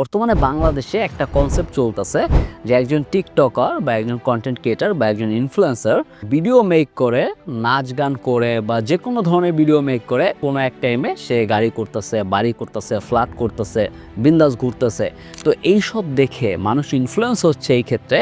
বর্তমানে বাংলাদেশে একটা কনসেপ্ট চলতেছে যে একজন টিকটকার বা একজন কন্টেন্ট ক্রিয়েটার বা একজন ইনফ্লুয়েন্সার ভিডিও মেক করে, নাচ গান করে বা যে কোনো ধরনের ভিডিও মেক করে, কোনো এক টাইমে সে গাড়ি করতেছে, বাড়ি করতেছে ফ্ল্যাট করতেছে, বিন্দাস ঘুরতেছে। তো এই সব দেখে মানুষ ইনফ্লুয়েন্স হচ্ছে এই ক্ষেত্রে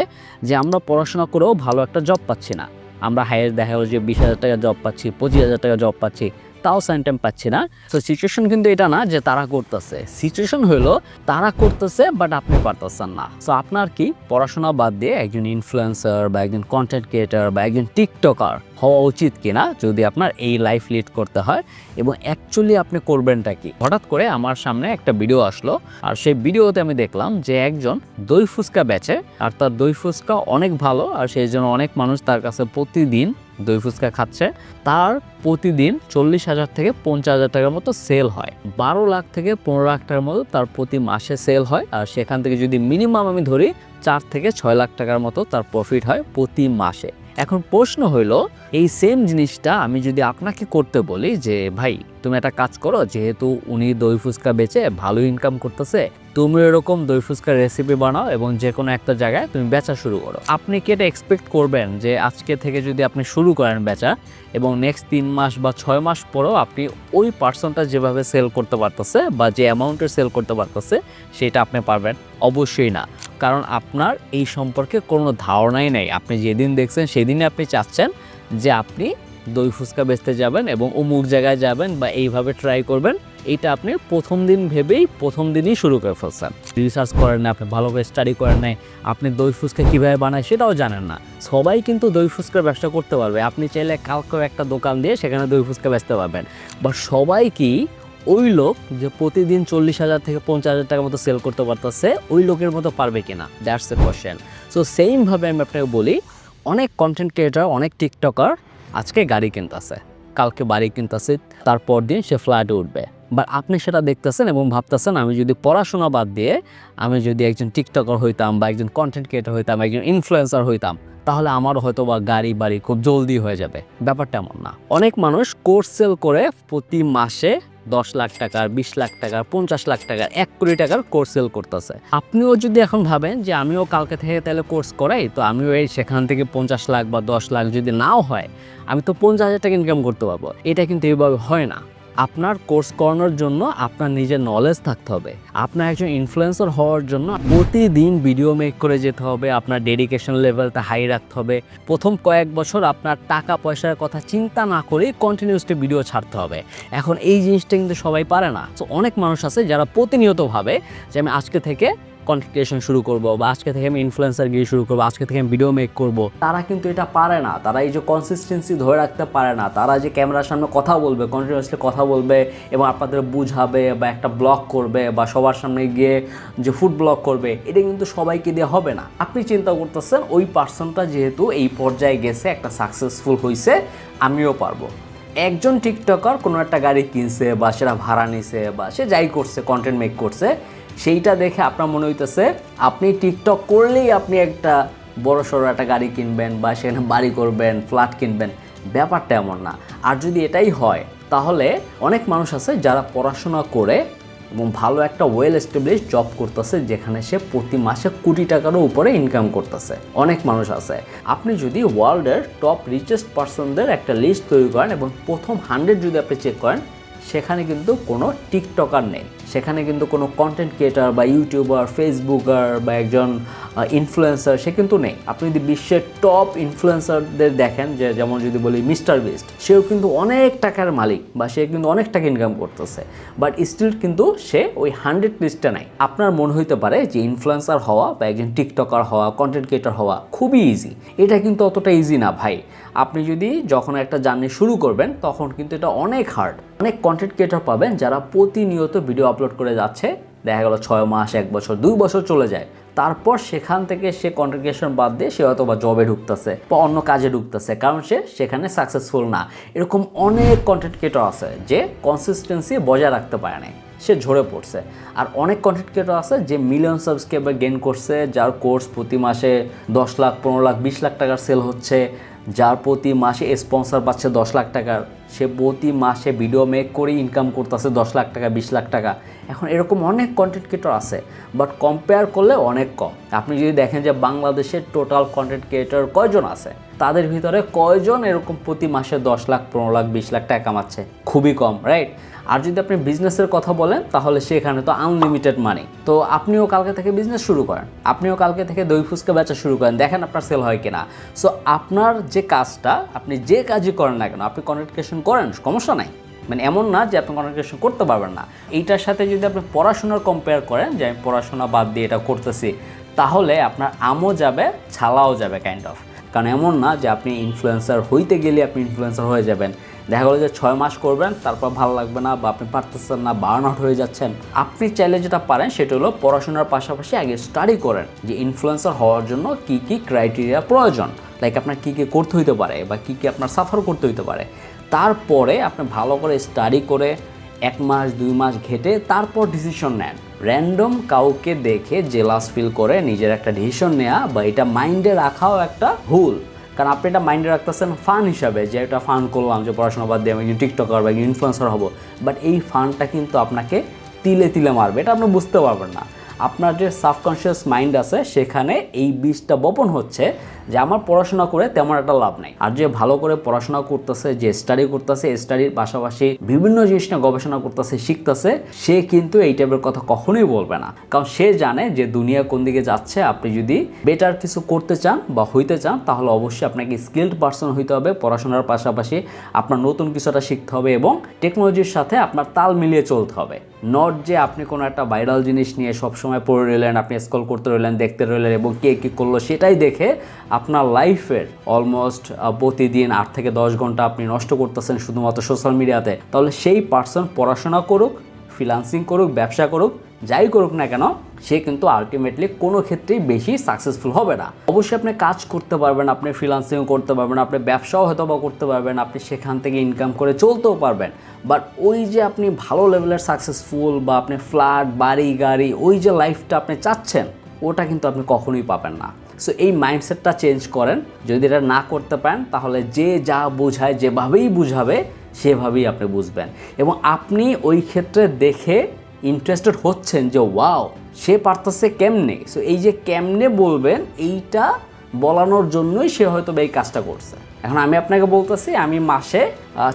যে আমরা পড়াশোনা করেও ভালো একটা জব পাচ্ছি না। আমরা হায়ার দেখা যে বিশ হাজার টাকা জব পাচ্ছি, পঁচিশ হাজার টাকা জব পাচ্ছি। তাও সেন্টেম পাচ্ছি না। তো সিচুয়েশন কিন্তু এটা না যে তারা করতেছে। সিচুয়েশন হলো তারা করতেছে বাট আপনি পারতেছেন না। তো আপনার কি পড়াশোনা বাদ দিয়ে একজন ইনফ্লুয়েন্সার বা একজন কন্টেন্ট ক্রিয়েটার বা একজন টিকটকার হওয়া উচিত কিনা, যদি আপনার এই লাইফ লিড করতে হয়, এবং অ্যাকচুয়ালি আপনি করবেনটা কি? হঠাৎ করে আমার সামনে একটা ভিডিও আসলো, আর সেই ভিডিওতে আমি দেখলাম যে একজন দই ফুচকা বেচে, আর তার দই ফুচকা অনেক ভালো, আর সেই জন্য অনেক মানুষ তার কাছে প্রতিদিন দই ফুচকা খাচ্ছে। তার প্রতিদিন চল্লিশ হাজার থেকে পঞ্চাশ হাজার টাকার মতো সেল হয়। বারো লাখ থেকে পনেরো লাখ টাকার মতো তার প্রতি মাসে সেল হয়। আর সেখান থেকে যদি মিনিমাম আমি ধরি, চার থেকে ছয় লাখ টাকার মতো তার প্রফিট হয় প্রতি মাসে। এখন প্রশ্ন হইল, এই সেম জিনিসটা আমি যদি আপনাকে করতে বলি যে, ভাই, তুমি একটা কাজ করো, যেহেতু উনি দই ফুচকা বেচে ভালো ইনকাম করতেছে তুমি এরকম দই ফুচকার রেসিপি বানাও এবং যে কোনো একটা জায়গায় তুমি বেচা শুরু করো। আপনি কি এটা এক্সপেক্ট করবেন যে আজকে থেকে যদি আপনি শুরু করেন বেচা এবং নেক্সট তিন মাস বা ছয় মাস পরেও আপনি ওই পার্সনটা যেভাবে সেল করতে পারতেছে বা যে অ্যামাউন্টের সেল করতে পারতেছে সেটা আপনি পারবেন? অবশ্যই না। কারণ আপনার এই সম্পর্কে কোনো ধারণাই নেই। আপনি যেদিন দেখছেন সেদিনই আপনি চাচ্ছেন যে আপনি দই ফুচকা বেচতে যাবেন এবং অমুক জায়গায় যাবেন বা এইভাবে ট্রাই করবেন। এইটা আপনি প্রথম দিন ভেবেই প্রথম দিনই শুরু করে ফেলছেন। রিসার্চ করেন না আপনি ভালোভাবে স্টাডি করেন নাই, আপনি দই ফুচকা কীভাবে বানায় সেটাও জানেন না। সবাই কিন্তু দই ফুচকার ব্যবসা করতে পারবে। আপনি চাইলে কালকেও একটা দোকান দিয়ে সেখানে দই ফুচকা বেচতে পারবেন। বা সবাই কি ওই লোক যে প্রতিদিন চল্লিশ হাজার থেকে পঞ্চাশ হাজার টাকার মতো সেল করতে পারতেছে, ওই লোকের মতো পারবে কিনা? দ্যাটস এ কোয়েশ্চেন সো সেইমভাবে আমি আপনাকে বলি, অনেক কন্টেন্ট ক্রিয়েটার অনেক টিকটকার আজকে গাড়ি কিনতেছে। কালকে বাড়ি কিনতেছে, তারপর দিন সে ফ্ল্যাটে উঠবে। বাট আপনি সেটা দেখতেছেন এবং ভাবতেছেন, আমি যদি পড়াশোনা বাদ দিয়ে আমি যদি একজন টিকটকার হইতাম বা একজন কন্টেন্ট ক্রিয়েটার হইতাম, একজন ইনফ্লুয়েন্সার হইতাম, তাহলে আমারও হয়তো বা গাড়ি বাড়ি খুব জলদি হয়ে যাবে। ব্যাপারটা এমন না। অনেক মানুষ কোর্স সেল করে প্রতি মাসে দশ লাখ টাকার, বিশ লাখ টাকার, পঞ্চাশ লাখ টাকার, এক কোটি টাকার কোর্স সেল করতেছে। আপনিও যদি এখন ভাবেন যে আমিও কালকে থেকে তাহলে কোর্স করাই, তো আমিও এই সেখান থেকে পঞ্চাশ লাখ বা দশ লাখ যদি নাও হয়, আমি তো পঞ্চাশ হাজার টাকা ইনকাম করতে পারব। এটা কিন্তু এইভাবে হয় না। আপনার কোর্স করানোর জন্য আপনার নিজের নলেজ থাকতে হবে। আপনার একজন ইনফ্লুয়েন্সার হওয়ার জন্য প্রতিদিন ভিডিও মেক করে যেতে হবে, আপনার ডেডিকেশন লেভেলটা হাই রাখতে হবে। প্রথম কয়েক বছর আপনার টাকা পয়সার কথা চিন্তা না করেই কন্টিনিউসলি ভিডিও ছাড়তে হবে। এখন এই জিনিসটা কিন্তু সবাই পারে না। তো অনেক মানুষ আছে যারা প্রতিনিয়তভাবে যে আমি আজকে থেকে কন্টেন্ট ক্রিয়েশন শুরু করব বা আজকে থেকে আমি ইনফ্লুয়েন্সার গিয়ে শুরু করব, আজকে থেকে আমি ভিডিও মেক করব, তারা কিন্তু এটা পারে না। তারা এই যে কনসিস্টেন্সি ধরে রাখতে পারে না। তারা যে ক্যামেরার সামনে কথা বলবে কন্টিনিউয়াসলি কথা বলবে এবং আপনাদের বুঝাবে বা একটা ব্লগ করবে বা সবার সামনে গিয়ে যে ফুড ব্লগ করবে, এটা কিন্তু সবাইকে দিয়ে হবে না। আপনি চিন্তা করতেছেন, ওই পার্সনটা যেহেতু এই পর্যায়ে গেছে, একটা সাকসেসফুল হয়েছে আমিও পারব। একজন টিকটকার কোনো একটা গাড়ি কিনছে বা সেটা ভাড়া নিছে বা সে যাই করছে কন্টেন্ট মেক করছে সেইটা দেখে আপনার মনে হইতেছে, আপনি টিকটক করলেই আপনি একটা বড় সড়ো একটা গাড়ি কিনবেন বা সেখানে বাড়ি করবেন ফ্ল্যাট কিনবেন। ব্যাপারটা এমন না। আর যদি এটাই হয়, তাহলে অনেক মানুষ আছে যারা পড়াশোনা করে এবং ভালো একটা ওয়েল এস্টাবলিশ জব করতেছে, যেখানে সে প্রতি মাসে কোটি টাকারও উপরে ইনকাম করতেছে। অনেক মানুষ আছে। আপনি যদি ওয়ার্ল্ডের টপ রিচেস্ট পার্সনদের একটা লিস্ট তৈরি করেন এবং প্রথম হান্ড্রেড যদি আপনি চেক করেন সেখানে কিন্তু কোনো টিকটকার নেই। সেখানে কিন্তু কোনো কন্টেন্ট ক্রিয়েটার বা ইউটিউবার ফেসবুকার বা একজন ইনফ্লুয়েন্সার সে কিন্তু নেই। আপনি যদি বিশ্বের টপ ইনফ্লুয়েন্সারদের দেখেন, যে যেমন যদি বলি মিস্টার বিস্ট, সেও কিন্তু অনেক টাকার মালিক বা সে কিন্তু অনেক টাকা ইনকাম করতেছে। বাট স্টিল কিন্তু সে ওই হান্ড্রেড লিস্টে নাই। আপনার মনে হইতে পারে যে ইনফ্লুয়েন্সার হওয়া বা একজন টিকটকার হওয়া কন্টেন্ট ক্রিয়েটার হওয়া খুবই ইজি এটা কিন্তু অতটা ইজি না ভাই। আপনি যদি যখন একটা জার্নি শুরু করবেন, তখন কিন্তু এটা অনেক হার্ড অনেক কন্টেন্ট ক্রিয়েটার পাবেন যারা প্রতিনিয়ত ভিডিও আপলোড করে যাচ্ছে। দেখা গেল ছয় মাস, এক বছর, দুই বছর চলে যায়। তারপর সেখান থেকে সে কন্টেন্ট ক্রিয়েশন বাদ দিয়ে সে হয়তো বা জবে ঢুকতেছে বা অন্য কাজে ঢুকতেছে, কারণ সে সেখানে সাকসেসফুল না। এরকম অনেক কন্টেন্ট ক্রিয়েটর আছে যে কনসিস্টেন্সি বজায় রাখতে পারে নাই। সে ঝরে পড়ছে। আর অনেক কন্টেন্ট ক্রিয়েটর আছে যে মিলিয়ন সাবস্ক্রাইবার গেন করছে, যার কোর্স প্রতি মাসে দশ লাখ, পনেরো লাখ, বিশ লাখ টাকার সেল হচ্ছে, যার প্রতি মাসে স্পন্সর পাচ্ছে দশ লাখ টাকার। সে প্রতি মাসে ভিডিও মেক করে ইনকাম করতেছে দশ লাখ টাকা বিশ লাখ টাকা। এখন এরকম অনেক কন্টেন্ট ক্রিয়েটর আছে বাট কম্পেয়ার করলে অনেক কম। আপনি যদি দেখেন যে বাংলাদেশের টোটাল কন্টেন্ট ক্রিয়েটর কয়জন আছে, তাদের ভিতরে কয়জন এরকম প্রতি মাসে দশ লাখ, পনেরো লাখ, বিশ লাখ টাকা কামাচ্ছে? খুবই কম রাইট আর যদি আপনি বিজনেসের কথা বলেন, তাহলে সেখানে তো আনলিমিটেড মানি তো আপনিও কালকে থেকে বিজনেস শুরু করেন, আপনিও কালকে থেকে দই ফুচকা বেচা শুরু করেন, দেখেন আপনার সেল হয় কিনা। সো আপনার যে কাজটা, আপনি যে কাজই করেন না কেন, আপনি কন্টেন্ট করেন, সমস্যা নাই। মানে এমন না যে আপনি কন্টেন্ট ক্রিয়েশন করতে পারবেন না। এইটার সাথে যদি আপনি পড়াশোনার কম্পেয়ার করেন, যে আমি পড়াশোনা বাদ দিয়ে এটা করতেছি, তাহলে আপনার আমও যাবে, ছালাও যাবে কাইন্ড অফ কারণ এমন না যে আপনি ইনফ্লুয়েন্সার হইতে গেলে আপনি ইনফ্লুয়েন্সার হয়ে যাবেন। দেখা গেলো যে ছয় মাস করবেন, তারপর ভালো লাগবে না বা আপনি পারতেছেন না বার্ন আউট হয়ে যাচ্ছেন। আপনি চাইলে যেটা পারেন, সেটা হলো পড়াশোনার পাশাপাশি আগে স্টাডি করেন যে ইনফ্লুয়েন্সার হওয়ার জন্য কি কি ক্রাইটেরিয়া প্রয়োজন। লাইক আপনার কী কী করতে হইতে পারে বা কী কী আপনার সাফার করতে হইতে পারে। তারপরে আপনি ভালো করে স্টাডি করে এক মাস, দুই মাস ঘেটে তারপর ডিসিশন নেন। র্যান্ডম কাউকে দেখে জেলাস ফিল করে নিজের একটা ডিসিশন নেওয়া বা এটা মাইন্ডে রাখাও একটা ভুল। কারণ আপনি এটা মাইন্ডে রাখতেছেন ফান হিসাবে, যে এটা ফান করলাম, যে পড়াশোনা বাদ দিয়ে আমি একজন টিকটকার বা ইনফ্লুয়েন্সার হব। বাট এই ফানটা কিন্তু আপনাকে তিলে তিলে মারবে, এটা আপনি বুঝতে পারবেন না। আপনার যে সাবকনশিয়াস মাইন্ড আছে, সেখানে এই বীজটা বপন হচ্ছে যে আমার পড়াশোনা করে তেমন একটা লাভ নেই। আর যে ভালো করে পড়াশোনা করতেছে, যে স্টাডি করতেছে স্টাডির পাশাপাশি বিভিন্ন জিনিস নিয়ে গবেষণা করতেছে, শিখতেছে, সে কিন্তু এই টাইপের কথা কখনোই বলবে না। কারণ সে জানে যে দুনিয়া কোন দিকে যাচ্ছে, আপনি যদি বেটার কিছু করতে চান বা হইতে চান, তাহলে অবশ্যই আপনাকে স্কিল্ড পার্সন হইতে হবে, পড়াশোনার পাশাপাশি আপনার নতুন কিছুটা শিখতে হবে এবং টেকনোলজির সাথে আপনার তাল মিলিয়ে চলতে হবে। নট যে আপনি কোনো একটা ভাইরাল জিনিস নিয়ে সবসময় পড়ে রইলেন, আপনি স্কল করতে রইলেন, দেখতে রইলেন এবং কে কী করল সেটাই দেখে আপনার লাইফের অলমোস্ট প্রতিদিন আট থেকে দশ ঘণ্টা আপনি নষ্ট করতেছেন শুধুমাত্র সোশ্যাল মিডিয়াতে তাহলে সেই পার্সন পড়াশোনা করুক ফ্রিলান্সিং করুক, ব্যবসা করুক যাই করুক না কেন, সে কিন্তু আলটিমেটলি কোনো ক্ষেত্রেই বেশি সাকসেসফুল হবে না। অবশ্যই আপনি কাজ করতে পারবেন, আপনি ফ্রিলান্সিং করতে পারবেন, আপনি ব্যবসাও হয়তো বা করতে পারবেন, আপনি সেখান থেকে ইনকাম করে চলতেও পারবেন। বাট ওই যে আপনি ভালো লেভেলের সাকসেসফুল বা আপনি ফ্ল্যাট বাড়ি, গাড়ি, ওই যে লাইফটা আপনি চাচ্ছেন, ওটা কিন্তু আপনি কখনোই পাবেন না। সো এই মাইন্ডসেটটা চেঞ্জ করেন, যদি এটা না করতে পারেন, তাহলে যে যা বোঝায়, যেভাবেই বুঝাবে, সেভাবেই আপনি বুঝবেন। এবং আপনি ওই ক্ষেত্রে দেখে ইন্টারেস্টেড হচ্ছেন যে, ওয়াও, সে পারতেছে কেমনে? সো এই যে কেমনে বলবেন, এইটা বলানোর জন্যই সে হয়তো এই কাজটা করছে। এখন আমি আপনাকে বলতেছি, আমি মাসে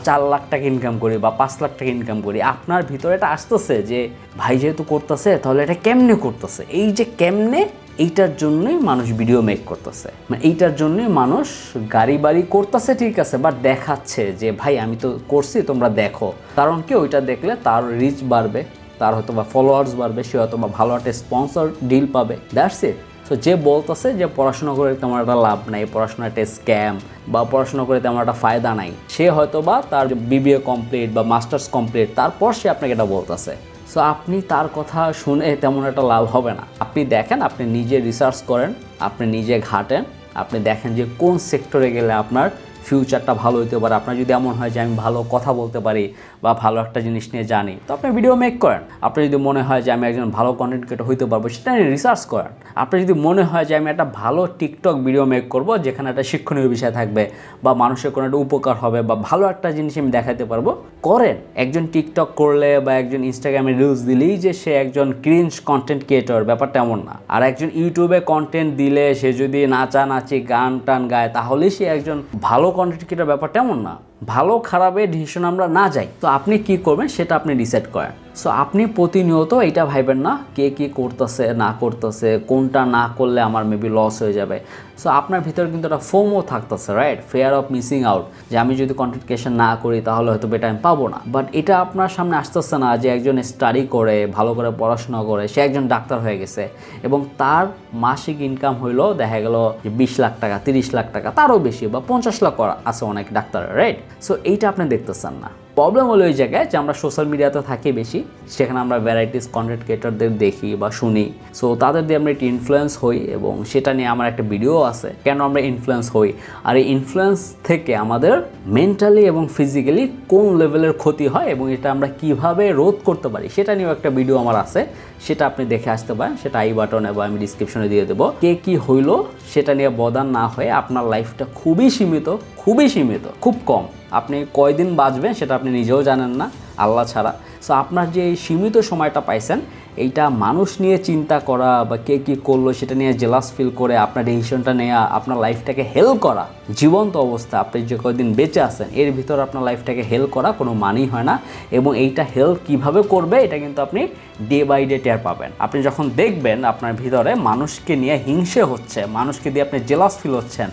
চার লাখ টাকা ইনকাম করি বা পাঁচ লাখ টাকা ইনকাম করি। আপনার ভিতরে এটা আসতেছে যে, ভাই যেহেতু করতেছে, তাহলে এটা কেমনে করতেছে? এই যে কেমনে, এইটার জন্যই মানুষ ভিডিও মেক করতেছে। মানে এইটার জন্যই মানুষ গাড়ি বাড়ি করতেছে, ঠিক আছে বাট দেখাচ্ছে যে, ভাই, আমি তো করছি, তোমরা দেখো। কারণ কি? ওইটা দেখলে তার রিচ বাড়বে। তার হয়তো বা ফলোয়ার্স বাড়বে সে হয়তো বা ভালো একটা স্পন্সর ডিল পাবে। দ্যাটস ইট সো যে বলতেছে যে পড়াশোনা করে তেমন একটা লাভ নাই, পড়াশোনা একটা স্ক্যাম বা পড়াশোনা করে তেমন একটা ফায়দা নাই। সে হয়তো বা তার বিবিএ কমপ্লিট বা মাস্টার্স কমপ্লিট তারপর সে আপনাকে এটা বলতেছে। সো আপনি তার কথা শুনে তেমন একটা লাভ হবে না। আপনি দেখেন, আপনি নিজে রিসার্চ করেন, আপনি নিজে ঘাটেন, আপনি দেখেন যে কোন সেক্টরে গেলে আপনার ফিউচারটা ভালো হতে পারে। আপনার যদি এমন হয় যে আমি ভালো কথা বলতে পারি বা ভালো একটা জিনিস নিয়ে জানি, তো আপনি ভিডিও মেক করেন। আপনি যদি মনে হয় যে আমি একজন ভালো কন্টেন্ট ক্রিয়েটর হইতে পারব, সেটা নিয়ে রিসার্চ করেন। আপনার যদি মনে হয় যে আমি একটা ভালো টিকটক ভিডিও মেক করব, যেখানে একটা শিক্ষণীয় বিষয় থাকবে বা মানুষের কোনো একটা উপকার হবে বা ভালো একটা জিনিস আমি দেখাতে পারব, করেন। একজন টিকটক করলে বা একজন ইনস্টাগ্রামে রিলস দিলেই যে সে একজন ক্রিঞ্জ কন্টেন্ট ক্রিয়েটর ব্যাপারটা এমন না। আর একজন ইউটিউবে কন্টেন্ট দিলে সে যদি নাচানাচি গান টান গায়, তাহলেই সে একজন ভালো কন্টেন্ট ক্রিয়েটর ব্যাপারটা এমন না। ভালো খারাপের ডিসিশন আমরা না যাই তো আপনি কি করবেন সেটা আপনি ডিসাইড করেন। সো আপনি প্রতিনিয়ত এটা ভাইবেন না, কে কি করতেছে, না করতেছে, কোনটা না করলে আমার মেবি লস হয়ে যাবে। সো আপনার ভিতরে কিন্তু একটা ফোমও থাকতেছে right fear of missing out যে আমি যদি কন্টেন্ট ক্রিয়েশন না করি তাহলে হয়তো বেটা আমি পাবো না। বাট এটা আপনার সামনে আসতেছে না যে একজন স্টাডি করে, ভালো করে পড়াশোনা করে, সে একজন ডাক্তার হয়ে গেছে এবং তার মাসিক ইনকাম হইল, দেখা গেল যে বিশ লাখ টাকা, তিরিশ লাখ টাকা, তারও বেশি বা পঞ্চাশ লাখ করা আছে অনেক ডাক্তার রাইট সো এইটা আপনি দেখতেছেন না। প্রবলেম হলো ওই জায়গায় যে আমরা সোশ্যাল মিডিয়াতে থাকি বেশি, সেখানে আমরা ভ্যারাইটিস কন্টেন্ট ক্রিয়েটরদের দেখি বা শুনি। সো তাদের দিয়ে আমরা একটু ইনফ্লুয়েন্স হই এবং সেটা নিয়ে আমার একটা ভিডিও আছে, কেন আমরা ইনফ্লুয়েন্স হই? আর এই ইনফ্লুয়েন্স থেকে আমাদের মেন্টালি এবং ফিজিক্যালি কোন লেভেলের ক্ষতি হয় এবং এটা আমরা কীভাবে রোধ করতে পারি, সেটা নিয়েও একটা ভিডিও আমার আছে। সেটা আপনি দেখে আসতে পারেন, সেটা আই বাটনে বা আমি ডিসক্রিপশনে দিয়ে দেবো। কে কি হইল, সেটা নিয়ে বদান না হয়ে আপনার লাইফটা খুবই সীমিত খুবই সীমিত, খুব কম। আপনি কয়দিন বাঁচবেন সেটা আপনি নিজেও জানেন না, আল্লাহ ছাড়া। সো আপনার যে সীমিত সময়টা পাইছেন, এইটা মানুষ নিয়ে চিন্তা করা বা কে কী করল সেটা নিয়ে জেলাস ফিল করে আপনার ডিসিশনটা নেওয়া আপনার লাইফটাকে হেল করা, জীবন্ত অবস্থা, আপনি যে কয়দিন বেঁচে আছেন, এর ভিতর আপনার লাইফটাকে হেল করা কোনো মানেই হয় না এবং এইটা হেল কীভাবে করবে এটা কিন্তু আপনি ডে বাই ডে টের পাবেন। আপনি যখন দেখবেন আপনার ভিতরে মানুষকে নিয়ে হিংসে হচ্ছে, মানুষকে দিয়ে আপনি জেলাস ফিল হচ্ছেন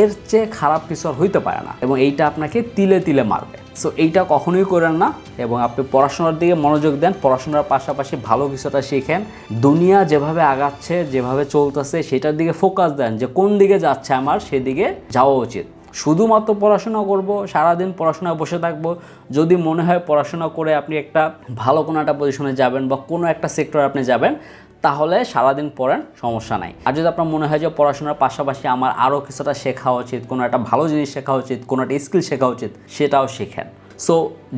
এর চেয়ে খারাপ কিছু আর হইতে পারে না এবং এইটা আপনাকে তিলে তিলে মারবে। সো এইটা কখনোই করেন না এবং আপনি পড়াশোনার দিকে মনোযোগ দেন, পড়াশোনার পাশাপাশি ভালো কিছুটা শিখেন। দুনিয়া যেভাবে আগাচ্ছে, যেভাবে চলতেছে, সেটার দিকে ফোকাস দেন যে কোন দিকে যাচ্ছে আমার, সেদিকে যাওয়া উচিত। শুধুমাত্র পড়াশোনা করব, সারাদিন পড়াশোনায় বসে থাকব। যদি মনে হয় পড়াশোনা করে আপনি একটা ভালো কোনো একটা পজিশনে যাবেন বা কোনো একটা সেক্টরে আপনি যাবেন তাহলে সারাদিন পড়েন সমস্যা নাই। আর যদি আপনার মনে হয় যে পড়াশোনার পাশাপাশি আমার আরও কিছুটা শেখা উচিত, কোনো একটা ভালো জিনিস শেখা উচিত, কোনো একটা স্কিল শেখা উচিত, সেটাও শেখেন। সো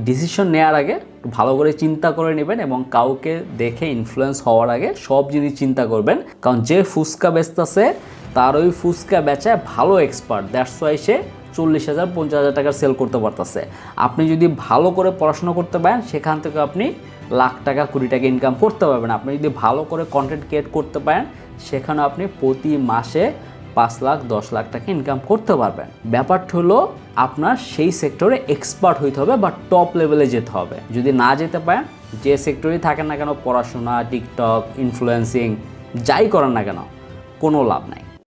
ডিসিশন নেওয়ার আগে ভালো করে চিন্তা করে নেবেন এবং কাউকে দেখে ইনফ্লুয়েন্স হওয়ার আগে সব জিনিস চিন্তা করবেন। কারণ যে ফুচকা বেচতেছে তার ওই ফুচকা বেচায় ভালো এক্সপার্ট দ্যাটস ওয়াই সে চল্লিশ হাজার, পঞ্চাশ হাজার টাকার সেল করতে পারতেছে। আপনি যদি ভালো করে পড়াশোনা করতে পারেন, সেখান থেকে আপনি লাখ টাকা, কুড়ি টাকা ইনকাম করতে পারবেন। আপনি যদি ভালো করে কন্টেন্ট ক্রিয়েট করতে পারেন, সেখানে আপনি প্রতি মাসে পাঁচ লাখ, দশ লাখ টাকা ইনকাম করতে পারবেন। ব্যাপারটা হলো, আপনার সেই সেক্টরে এক্সপার্ট হইতে হবে বা টপ লেভেলে যেতে হবে। যদি না যেতে পারেন, যে সেক্টরেই থাকেন না কেন, পড়াশোনা টিকটক ইনফ্লুয়েন্সিং যাই করেন না কেন, কোনো লাভ নাই।